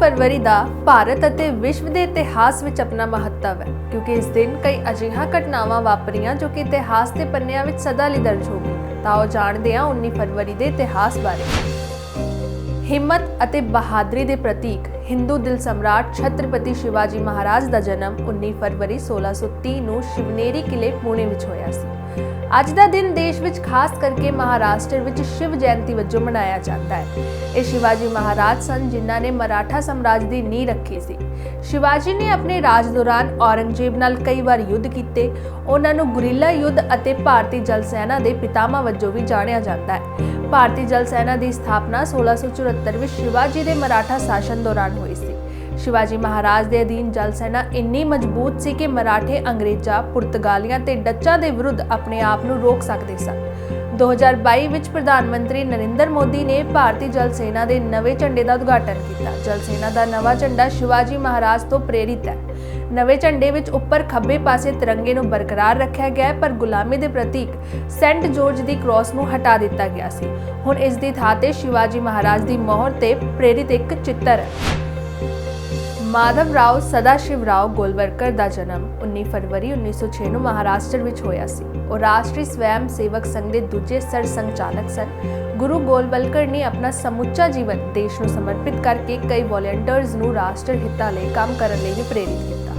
ਫਰਵਰੀ ਦਾ ਭਾਰਤ ਅਤੇ ਵਿਸ਼ਵ ਦੇ ਇਤਿਹਾਸ ਵਿੱਚ ਆਪਣਾ ਮਹੱਤਵ ਹੈ, ਕਿਉਂਕਿ ਇਸ ਦਿਨ ਕਈ ਅਜਿਹੀਆਂ ਘਟਨਾਵਾਂ ਵਾਪਰੀਆਂ ਜੋ ਕਿ ਇਤਿਹਾਸ ਦੇ ਪੰਨਿਆਂ ਵਿੱਚ ਸਦਾ ਲਈ ਦਰਜ ਹੋ ਗਈਆਂ ਤਾਂ ਉਹ ਜਾਣਦੇ ਹਾਂ 19 ਫਰਵਰੀ ਦੇ ਇਤਿਹਾਸ ਬਾਰੇ। ਹਿੰਮਤ ਅਤੇ ਬਹਾਦਰੀ ਦੇ ਪ੍ਰਤੀਕ ਹਿੰਦੂ ਦਿਲ ਸਮਰਾਟ ਛਤਰਪਤੀ ਸ਼ਿਵਾਜੀ ਮਹਾਰਾਜ ਦਾ ਜਨਮ 19 ਫਰਵਰੀ 1630 ਨੂੰ ਸ਼ਿਵਨੇਰੀ ਕਿਲੇ ਪੁਣੇ ਵਿੱਚ ਹੋਇਆ ਸੀ। ਅੱਜ ਦਾ ਦਿਨ ਦੇਸ਼ ਵਿੱਚ ਖਾਸ ਕਰਕੇ ਮਹਾਰਾਸ਼ਟਰ ਵਿੱਚ ਸ਼ਿਵ ਜਯੰਤੀ ਵਜੋਂ ਮਨਾਇਆ ਜਾਂਦਾ ਹੈ। ਇਹ ਸ਼ਿਵਾਜੀ ਮਹਾਰਾਜ ਸਨ ਜਿਨ੍ਹਾਂ ਨੇ ਮਰਾਠਾ ਸਾਮਰਾਜ ਦੀ ਨੀਂਹ ਰੱਖੀ ਸੀ। ਸ਼ਿਵਾਜੀ ਨੇ ਆਪਣੇ ਰਾਜ ਦੌਰਾਨ ਔਰੰਗਜ਼ੇਬ ਨਾਲ ਕਈ ਵਾਰ ਯੁੱਧ ਕੀਤੇ। ਉਹਨਾਂ ਨੂੰ ਗੁਰੀਲਾ ਯੁੱਧ ਅਤੇ ਭਾਰਤੀ ਜਲ ਸੈਨਾ ਦੇ ਪਿਤਾਮਾ ਵਜੋਂ ਵੀ ਜਾਣਿਆ ਜਾਂਦਾ ਹੈ। ਭਾਰਤੀ ਜਲ ਸੈਨਾ ਦੀ ਸਥਾਪਨਾ 1674 ਵਿੱਚ ਸ਼ਿਵਾਜੀ ਦੇ ਮਰਾਠਾ ਸ਼ਾਸਨ ਦੌਰਾਨ ਹੋਈ ਸੀ। ਸ਼ਿਵਾਜੀ ਮਹਾਰਾਜ ਦੇ ਅਧੀਨ ਜਲ ਸੈਨਾ ਇੰਨੀ ਮਜ਼ਬੂਤ ਸੀ ਕਿ ਮਰਾਠੇ, ਅੰਗਰੇਜ਼ਾਂ, ਪੁਰਤਗਾਲੀਆਂ ਤੇ ਡੱਚਾਂ ਦੇ ਵਿਰੁੱਧ ਆਪਣੇ ਆਪ ਨੂੰ ਰੋਕ ਸਕਦੇ ਸਨ। 2022 ਵਿੱਚ ਪ੍ਰਧਾਨ ਮੰਤਰੀ ਨਰਿੰਦਰ ਮੋਦੀ ਨੇ ਭਾਰਤੀ ਜਲ ਸੈਨਾ ਦੇ ਨਵੇਂ ਝੰਡੇ ਦਾ ਉਦਘਾਟਨ ਕੀਤਾ। ਜਲ ਸੈਨਾ ਦਾ ਨਵਾਂ ਝੰਡਾ ਸ਼ਿਵਾਜੀ ਮਹਾਰਾਜ ਤੋਂ ਪ੍ਰੇਰਿਤ ਹੈ। ਨਵੇਂ ਝੰਡੇ ਵਿੱਚ ਉੱਪਰ ਖੱਬੇ ਪਾਸੇ ਤਿਰੰਗੇ ਨੂੰ ਬਰਕਰਾਰ ਰੱਖਿਆ ਗਿਆ ਪਰ ਗੁਲਾਮੀ ਦੇ ਪ੍ਰਤੀਕ ਸੈਂਟ ਜੋਰਜ ਦੀ ਕ੍ਰਾਸ ਨੂੰ ਹਟਾ ਦਿੱਤਾ ਗਿਆ ਸੀ। ਹੁਣ ਇਸ ਦੀ ਥਾਂ ਤੇ ਸ਼ਿਵਾਜੀ ਮਹਾਰਾਜ ਦੀ ਮੋਹਰ ਤੇ ਪ੍ਰੇਰਿਤ ਇੱਕ ਚਿੱਤਰ ਹੈ। ਮਾਧਵ ਰਾਓ, ਸਦਾਸ਼ਿਵ ਰਾਓ ਗੋਲਵਰਕਰ ਦਾ ਜਨਮ 19 ਫਰਵਰੀ 1906 ਨੂੰ ਮਹਾਰਾਸ਼ਟਰ ਵਿੱਚ ਹੋਇਆ ਸੀ। ਉਹ ਰਾਸ਼ਟਰੀ ਸਵੈਮ ਸੇਵਕ ਸੰਘ ਦੇ ਦੂਜੇ ਸਰ ਸੰਚਾਲਕ ਸਨ। ਗੁਰੂ ਗੋਲਵਲਕਰ ਨੇ ਆਪਣਾ ਸਮੁੱਚਾ ਜੀਵਨ ਦੇਸ਼ ਨੂੰ ਸਮਰਪਿਤ ਕਰਕੇ ਕਈ ਵੋਲੰਟੀਅਰਸ ਨੂੰ ਰਾਸ਼ਟਰ ਹਿੱਤਾਂ ਲਈ ਕੰਮ ਕਰਨ ਲਈ ਵੀ ਪ੍ਰੇਰਿਤ ਕੀਤਾ।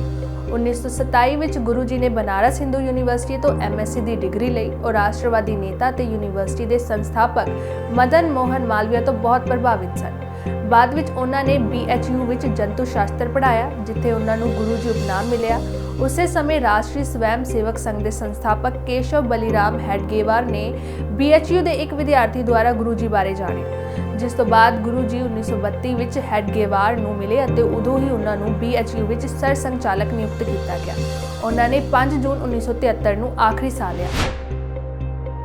1927 ਵਿੱਚ ਗੁਰੂ ਜੀ ਨੇ ਬਨਾਰਸ ਹਿੰਦੂ ਯੂਨੀਵਰਸਿਟੀ ਤੋਂ ਐਮਐਸਸੀ ਦੀ ਡਿਗਰੀ ਲਈ ਉਹ ਰਾਸ਼ਟਰਵਾਦੀ ਨੇਤਾ ਤੇ ਯੂਨੀਵਰਸਿਟੀ ਦੇ ਸੰਸਥਾਪਕ ਮਦਨ ਮੋਹਨ ਮਾਲਵੀਆ ਤੋਂ ਬਹੁਤ ਪ੍ਰਭਾਵਿਤ ਸਨ। ਬਾਅਦ ਵਿੱਚ ਉਹਨਾਂ ਨੇ BHU ਵਿੱਚ ਜੰਤੂ ਸ਼ਾਸਤਰ ਪੜ੍ਹਾਇਆ, ਜਿੱਥੇ ਉਹਨਾਂ ਨੂੰ ਗੁਰੂ ਜੀ ਉਪਨਾਮ ਮਿਲਿਆ। ਉਸੇ ਸਮੇਂ ਰਾਸ਼ਟਰੀ ਸਵੈਮ ਸੇਵਕ ਸੰਘ ਦੇ ਸੰਸਥਾਪਕ ਕੇਸ਼ਵ ਬਲੀਰਾਮ ਹੈਡਗੇਵਾਰ ਨੇ BHU ਦੇ ਇੱਕ ਵਿਦਿਆਰਥੀ ਦੁਆਰਾ ਗੁਰੂ ਜੀ ਬਾਰੇ ਜਾਣਿਆ ਜਿਸ ਤੋਂ ਬਾਅਦ ਗੁਰੂ ਜੀ 1932 ਵਿੱਚ ਹੈਡਗੇਵਾਰ ਨੂੰ ਮਿਲੇ ਅਤੇ ਉਦੋਂ ਹੀ ਉਹਨਾਂ ਨੂੰ BHU ਵਿੱਚ ਸਰ ਸੰਚਾਲਕ ਨਿਯੁਕਤ ਕੀਤਾ ਗਿਆ। ਉਹਨਾਂ ਨੇ 5 ਜੂਨ 1973 ਨੂੰ ਆਖਰੀ ਸਾਹ ਲਿਆ।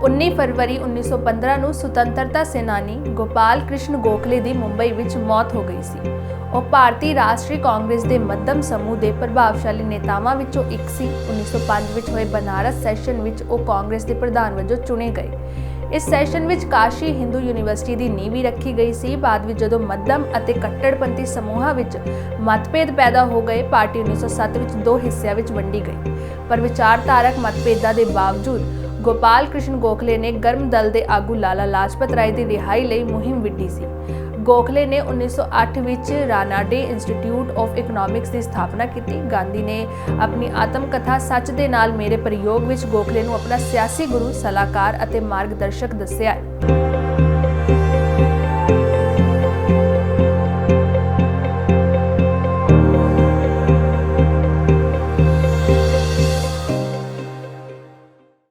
19 ਫਰਵਰੀ 1915 ਨੂੰ ਸੁਤੰਤਰਤਾ ਸੈਨਾਨੀ ਗੋਪਾਲ ਕ੍ਰਿਸ਼ਨ ਗੋਖਲੇ ਦੀ ਮੁੰਬਈ ਵਿੱਚ ਮੌਤ ਹੋ ਗਈ ਸੀ। ਉਹ ਭਾਰਤੀ ਰਾਸ਼ਟਰੀ ਕਾਂਗਰਸ ਦੇ ਮੱਧਮ ਸਮੂਹ ਦੇ ਪ੍ਰਭਾਵਸ਼ਾਲੀ ਨੇਤਾਵਾਂ ਵਿੱਚੋਂ ਇੱਕ ਸੀ। 1905 ਵਿੱਚ ਹੋਏ ਬਨਾਰਸ ਸੈਸ਼ਨ ਵਿੱਚ ਉਹ ਕਾਂਗਰਸ ਦੇ ਪ੍ਰਧਾਨ ਵਜੋਂ ਚੁਣੇ ਗਏ। ਇਸ ਸੈਸ਼ਨ ਵਿੱਚ ਕਾਸ਼ੀ ਹਿੰਦੂ ਯੂਨੀਵਰਸਿਟੀ ਦੀ ਨੀਂਹ ਵੀ ਰੱਖੀ ਗਈ ਸੀ। ਬਾਅਦ ਵਿੱਚ ਜਦੋਂ ਮੱਧਮ ਅਤੇ ਕੱਟੜਪੰਥੀ ਸਮੂਹਾਂ ਵਿੱਚ ਮਤਭੇਦ ਪੈਦਾ ਹੋ ਗਏ, ਪਾਰਟੀ 1907 ਵਿੱਚ ਦੋ ਹਿੱਸਿਆਂ ਵਿੱਚ ਵੰਡੀ ਗਈ। ਪਰ ਵਿਚਾਰਧਾਰਕ ਮਤਭੇਦਾਂ ਦੇ ਬਾਵਜੂਦ ਗੋਪਾਲ ਕ੍ਰਿਸ਼ਨ ਗੋਖਲੇ ਨੇ ਗਰਮ ਦਲ ਦੇ ਆਗੂ ਲਾਲਾ ਲਾਜਪਤ ਰਾਏ ਦੀ ਰਿਹਾਈ ਲਈ ਮੁਹਿੰਮ ਵਿੱਢੀ ਸੀ। ਗੋਖਲੇ ਨੇ 1908 ਵਿੱਚ ਰਾਨਾਡੇ ਇੰਸਟੀਚਿਊਟ ਆਫ ਇਕਨੋਮਿਕਸ ਦੀ ਸਥਾਪਨਾ ਕੀਤੀ। ਗਾਂਧੀ ਨੇ ਆਪਣੀ ਆਤਮ ਕਥਾ ਸੱਚ ਦੇ ਨਾਲ ਮੇਰੇ ਪ੍ਰਯੋਗ ਵਿੱਚ ਗੋਖਲੇ ਨੂੰ ਆਪਣਾ ਸਿਆਸੀ ਗੁਰੂ, ਸਲਾਹਕਾਰ ਅਤੇ ਮਾਰਗਦਰਸ਼ਕ ਦੱਸਿਆ ਹੈ।